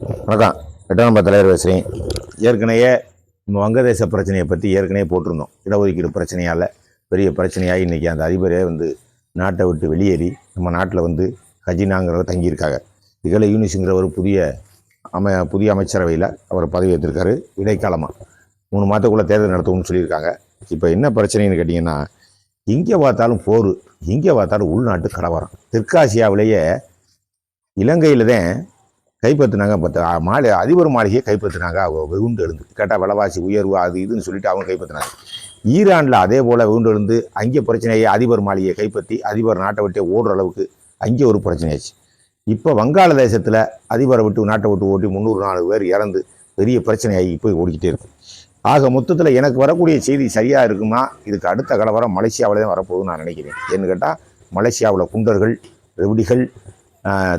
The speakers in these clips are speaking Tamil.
வணக்கம். எட்டாம் நம்பர் தலைவர் பேசுகிறேன் ஏற்கனவே நம்ம வங்கதேச பிரச்சனையை பற்றி ஏற்கனவே போட்டிருந்தோம். இடஒதுக்கீடு பிரச்சனையால் பெரிய பிரச்சனையாக இன்றைக்கி அந்த அதிபரே வந்து நாட்டை விட்டு வெளியேறி நம்ம நாட்டில் வந்து ஹஜினாங்கிறவர் தங்கியிருக்காங்க. இதில் யூனிஸுங்கிற ஒரு புதிய அமை புதிய அமைச்சரவையில் அவர் பதவி ஏற்றிருக்காரு. இடைக்காலமாக மூணு மாதத்துக்குள்ளே தேர்தல் நடத்துவோம்னு சொல்லியிருக்காங்க. இப்போ என்ன பிரச்சனைன்னு கேட்டிங்கன்னா எங்கே பார்த்தாலும் போர் எங்கே பார்த்தாலும் உள்நாட்டு கலவரம் தெற்காசியாவிலேயே இலங்கையில் தான் கைப்பற்றினாங்க. பத்து மாலை அதிபர் மாளிகையை கைப்பற்றினாங்க. அவங்க வெகுண்டு எழுந்து. கேட்டால் விலைவாசி உயர்வு அது இதுன்னு சொல்லிட்டு அவங்க கைப்பற்றினாங்க. ஈரானில் அதே போல் வெகுண்டு எழுந்து அங்கே பிரச்சனையை அதிபர் மாளிகையை கைப்பற்றி அதிபர் நாட்டை விட்டே ஓடுற அளவுக்கு அங்கே ஒரு பிரச்சனையாச்சு இப்போ வங்காளதேசத்தில் அதிபரை விட்டு நாட்டை விட்டு ஓட்டி முந்நூறு நாலு பேர் இறந்து பெரிய பிரச்சனையாகி போய் ஓடிக்கிட்டே இருக்கு. ஆக மொத்தத்தில் எனக்கு வரக்கூடிய செய்தி சரியாக இருக்குமா? இதுக்கு அடுத்த கலவரம் மலேசியாவில் தான் வரப்போகுதுன்னு நான் நினைக்கிறேன். ஏன்னு கேட்டால் மலேசியாவில் குண்டர்கள் ரெவடிகள்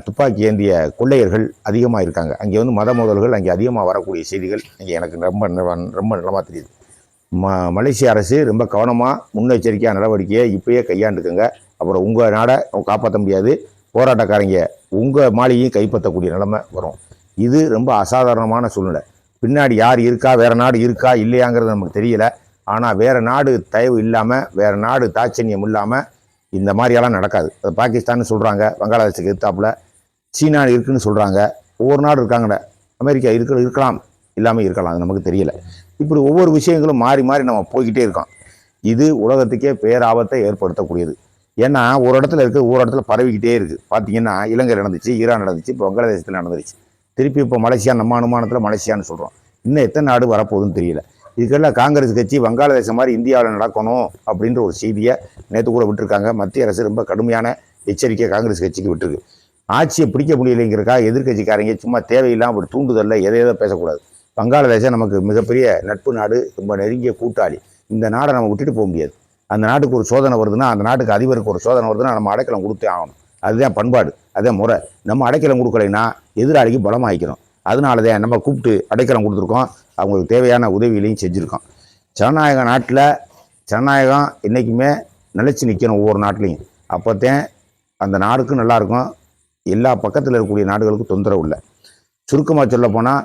துப்பாக்கி ஏந்திய கொள்ளையர்கள் அதிகமாக இருக்காங்க அங்கே வந்து மத மோதல்கள் அங்கே அதிகமாக வரக்கூடிய செய்திகள் இங்கே எனக்கு ரொம்ப ரொம்ப நிலமாக தெரியுது. ம மலேசிய அரசு ரொம்ப கவனமாக முன்னெச்சரிக்கையாக நடவடிக்கையை இப்பயே கையாண்டுக்குங்க. அப்புறம் உங்கள் நாடை காப்பாற்ற முடியாது. போராட்டக்காரங்க உங்கள் மாளிகையும் கைப்பற்றக்கூடிய நிலைமை வரும். இது ரொம்ப அசாதாரணமான சூழ்நிலை. பின்னாடி யார் இருக்கா வேறு நாடு இருக்கா இல்லையாங்கிறது நமக்கு தெரியல. ஆனால் வேறு நாடு தயவு இல்லாமல் வேறு நாடு தாட்சண்யம் இல்லாமல் இந்த மாதிரியெல்லாம் நடக்காது. அது பாகிஸ்தான் சொல்கிறாங்க வங்காளதேசத்துக்கு எதிர்த்தாப்புல சீனா இருக்குன்னு சொல்கிறாங்க ஒவ்வொரு நாடு இருக்காங்கட. அமெரிக்கா இருக்க இருக்கலாம். இல்லாமல் இருக்கலாம் அது நமக்கு தெரியல. இப்படி ஒவ்வொரு விஷயங்களும் மாறி மாறி நம்ம போய்கிட்டே இருக்கோம். இது உலகத்துக்கே பேராபத்தை ஏற்படுத்தக்கூடியது. ஏன்னா ஒரு இடத்துல இருக்குது ஒரு இடத்துல பரவிக்கிட்டே இருக்குது பார்த்தீங்கன்னா இலங்கை நடந்துச்சு ஈரான் நடந்துச்சு இப்போ வங்காளதேசத்தில் நடந்துருச்சு. திருப்பி இப்போ மலேசியா நம்ம அனுமானத்தில் மலேசியான்னு சொல்கிறோம் இன்னும் எத்தனை நாடு வரப்போகுதுன்னு தெரியல. இதுக்கெல்லாம் காங்கிரஸ் கட்சி வங்காளதேசம் மாதிரி இந்தியாவில் நடக்கணும் அப்படின்ற ஒரு செய்தியை நேற்று கூட விட்டுருக்காங்க. மத்திய அரசு ரொம்ப கடுமையான எச்சரிக்கை காங்கிரஸ் கட்சிக்கு விட்டுருக்கு. ஆட்சியை பிடிக்க முடியலைங்கிறக்காக எதிர்க்கட்சிக்காரங்க சும்மா தேவையில்லாமல் ஒரு தூண்டுதலில் எதை எதோ பேசக்கூடாது. வங்காளதேசம் நமக்கு மிகப்பெரிய நட்பு நாடு ரொம்ப நெருங்கிய கூட்டாளி. இந்த நாடை நம்ம விட்டுட்டு போக முடியாது. அந்த நாட்டுக்கு ஒரு சோதனை வருதுன்னா அந்த நாட்டுக்கு அதிபருக்கு ஒரு சோதனை வருதுன்னா நம்ம அடைக்கலம் கொடுத்தே ஆகணும். அதுதான் பண்பாடு அதே முறை. நம்ம அடைக்கலம் கொடுக்கலைன்னா எதிராளிக்கு பலமாகிக்கிறோம் அதனால தான் நம்ம கூப்பிட்டு அடைக்கலம் கொடுத்துருக்கோம். அவங்களுக்கு தேவையான உதவிகளையும் செஞ்சுருக்கோம். ஜனநாயக நாட்டில் ஜனநாயகம் என்றைக்குமே நிலச்சி நிற்கணும் ஒவ்வொரு நாட்டிலையும். அப்போத்தான் அந்த நாடுக்கும் நல்லாயிருக்கும் எல்லா பக்கத்தில் இருக்கக்கூடிய நாடுகளுக்கும் தொந்தரவு இல்லை. சுருக்கமாக சொல்லப்போனால்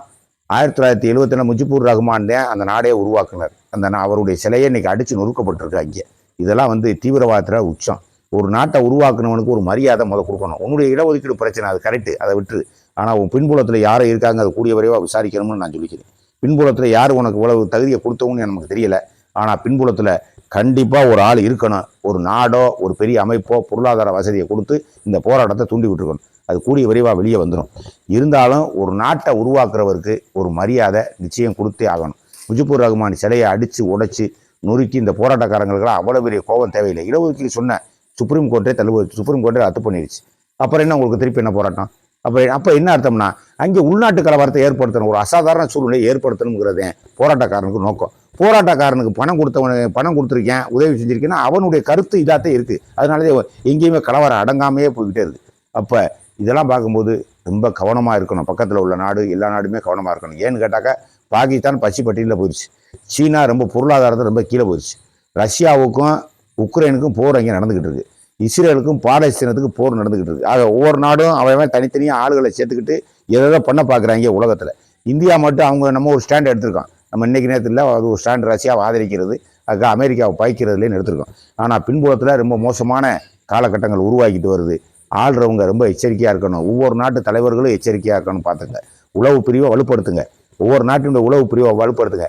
ஆயிரத்தி தொள்ளாயிரத்தி எழுபத்தி முஜிபுர் ரஹ்மான் தான் அந்த நாடே உருவாக்குனார். அந்த அவருடைய சிலையை இன்றைக்கி அடித்து நொறுக்கப்பட்டிருக்கு அங்கே. இதெல்லாம் வந்து தீவிரவாதத்தில் உச்சம். ஒரு நாட்டை உருவாக்குனவனுக்கு ஒரு மரியாதை முத கொடுக்கணும். உன்னுடைய இடஒதுக்கீடு பிரச்சனை அது கரெக்டு அதை விட்டு ஆனால் உன் பின்புலத்தில் யாரை இருக்காங்க அது கூடிய விரைவாக விசாரிக்கணும்னு நான் சொல்லிக்கிறேன். பின்புலத்தில் யார் உனக்கு இவ்வளவு தகுதியை கொடுத்தவங்கன்னு நமக்கு தெரியல. ஆனால் பின்புலத்தில் கண்டிப்பாக ஒரு ஆள் இருக்கணும். ஒரு நாடோ ஒரு பெரிய அமைப்போ பொருளாதார வசதியை கொடுத்து இந்த போராட்டத்தை தூண்டி விட்டுருக்கணும் அது கூடிய விரைவாக வெளியே வந்துடும் இருந்தாலும் ஒரு நாட்டை உருவாக்குறவருக்கு ஒரு மரியாதை நிச்சயம் கொடுத்தே ஆகணும். முஜிபுர் ரஹ்மான் சிலையை அடித்து உடைச்சி நொறுக்கி இந்த போராட்டக்காரங்களுக்கெல்லாம் அவ்வளோ பெரிய கோபம் தேவையில்லை. இடஒதுக்கீடு சொன்ன சுப்ரீம் கோர்ட்டே தள்ளுபடி சுப்ரீம் கோர்ட்டே ரத்து பண்ணிடுச்சு அப்புறம் என்ன உங்களுக்கு திருப்பி என்ன போராட்டம்? அப்போ அப்போ என்ன அர்த்தம்னா அங்கே உள்நாட்டு கலவரத்தை ஏற்படுத்தணும். ஒரு அசாதாரண சூழ்நிலையை ஏற்படுத்தணுங்கிறதே போராட்டக்காரனுக்கு நோக்கம். போராட்டக்காரனுக்கு பணம் கொடுத்தவன் பணம் கொடுத்துருக்கேன் உதவி செஞ்சுருக்கேன்னா அவனுடைய கருத்து இதாகத்தான் இருக்குது அதனாலதே எங்கேயுமே கலவரம் அடங்காமையே போய்கிட்டே இருக்குது அப்போ இதெல்லாம் பார்க்கும்போது ரொம்ப கவனமாக இருக்கணும். பக்கத்தில் உள்ள நாடு எல்லா நாடுமே கவனமாக இருக்கணும். ஏன்னு கேட்டாக்கா பாகிஸ்தான் பசி பட்டியலில் போயிடுச்சு சீனா ரொம்ப பொருளாதாரத்தை ரொம்ப கீழே போயிடுச்சு ரஷ்யாவுக்கும் உக்ரைனுக்கும் போர் அங்கே நடந்துக்கிட்டு இருக்குது இஸ்ரேலுக்கும் பாலஸ்தீனத்துக்கும் போர் நடந்துக்கிட்டு இருக்கு. ஆக ஒவ்வொரு நாடும் அவன் தனித்தனியாக ஆளுகளை சேர்த்துக்கிட்டு எதோ பண்ண பார்க்குறாங்க உலகத்தில். இந்தியா மட்டும் அவங்க நம்ம ஒரு ஸ்டாண்ட் எடுத்திருக்கோம் நம்ம இன்னைக்கு நேரத்தில் அது ஒரு ஸ்டாண்ட் ரஷ்யாவை ஆதரிக்கிறது அதுக்கு அமெரிக்காவை பாய்க்கிறதுலேன்னு எடுத்திருக்கோம் ஆனால் பின்புலத்தில் ரொம்ப மோசமான காலகட்டங்கள் உருவாக்கிட்டு வருது. ஆள்றவங்க ரொம்ப எச்சரிக்கையாக இருக்கணும். ஒவ்வொரு நாட்டு தலைவர்களும் எச்சரிக்கையாக இருக்கணும் பார்த்துங்க. உளவு பிரிவை வலுப்படுத்துங்க. ஒவ்வொரு நாட்டினுடைய உளவு பிரிவை வலுப்படுத்துங்க.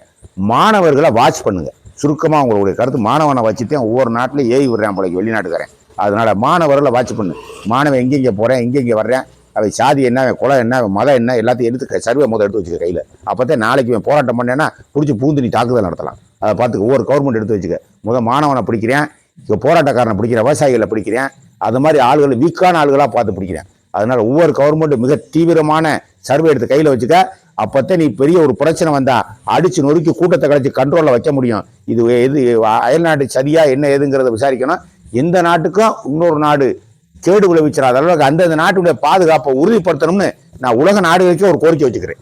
மாணவர்களை வாட்ச் பண்ணுங்க. சுருக்கமாக உங்களுடைய கருத்து. மாணவனை வச்சுதான் ஒவ்வொரு நாட்டிலையும் ஏவி விடுறேன் போலக்கு வெளிநாட்டுக்காரன். அதனால் மாணவர்களை வாட்ச் பண்ணு. மாணவன் எங்கெங்கே போகிறேன் எங்கெங்கே வர்றேன் அவன் சாதி என்ன அவன் குலம் என்ன அவன் மதம் என்ன எல்லாத்தையும் எடுத்து சர்வே முதல் எடுத்து வச்சுக்க கையில். அப்போ நாளைக்கு இவன் போராட்டம் பண்ணேன்னா பிடிச்சி பூந்து நீ தாக்குதல் நடத்தலாம். அதை பார்த்து ஒவ்வொரு கவர்மெண்ட் எடுத்து வச்சுக்க. முதல் மாணவனை பிடிக்கிறேன் இப்போ போராட்டக்காரனை பிடிக்கிறேன் விவசாயிகளை பிடிக்கிறேன் அது மாதிரி ஆளுகளை வீக்கான ஆளுகளாக பார்த்து பிடிக்கிறேன். அதனால் ஒவ்வொரு கவர்மெண்ட்டும் மிக தீவிரமான சர்வே எடுத்து கையில் வச்சுக்க. அப்போத்தான் நீ பெரிய ஒரு பிரச்சனை வந்தால் அடித்து நொறுக்கி கூட்டத்தை கழிச்சு கண்ட்ரோலில் வைக்க முடியும். இது எது அயல்நாட்டு சரியாக என்ன ஏதுங்கிறத விசாரிக்கணும். எந்த நாட்டுக்கும் இன்னொரு நாடு கேடு விளைவிச்சிடாத அளவுக்கு அந்தந்த நாட்டுடைய பாதுகாப்பை உறுதிப்படுத்தணும்னு நான் உலக நாடுகளுக்கே ஒரு கோரிக்கை வச்சுக்கிறேன்.